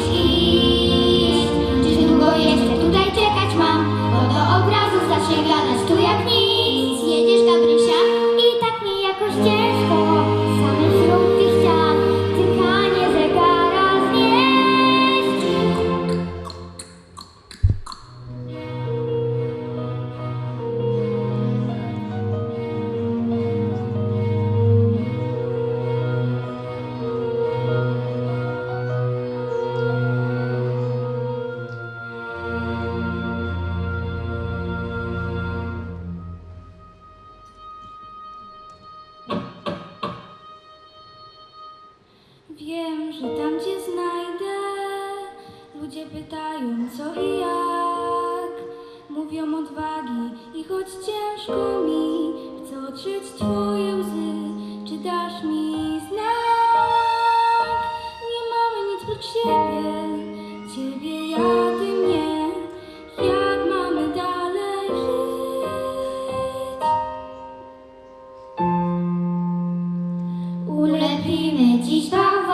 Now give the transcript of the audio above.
Please Wiem, że tam cię znajdę. Ludzie pytają co i jak. Mówią odwagi i choć ciężko mi, chcę otrzeć twoje łzy. Czy dasz mi znak? Nie mamy nic prócz siebie, ciebie ja. Ulepimy dziś bałwan.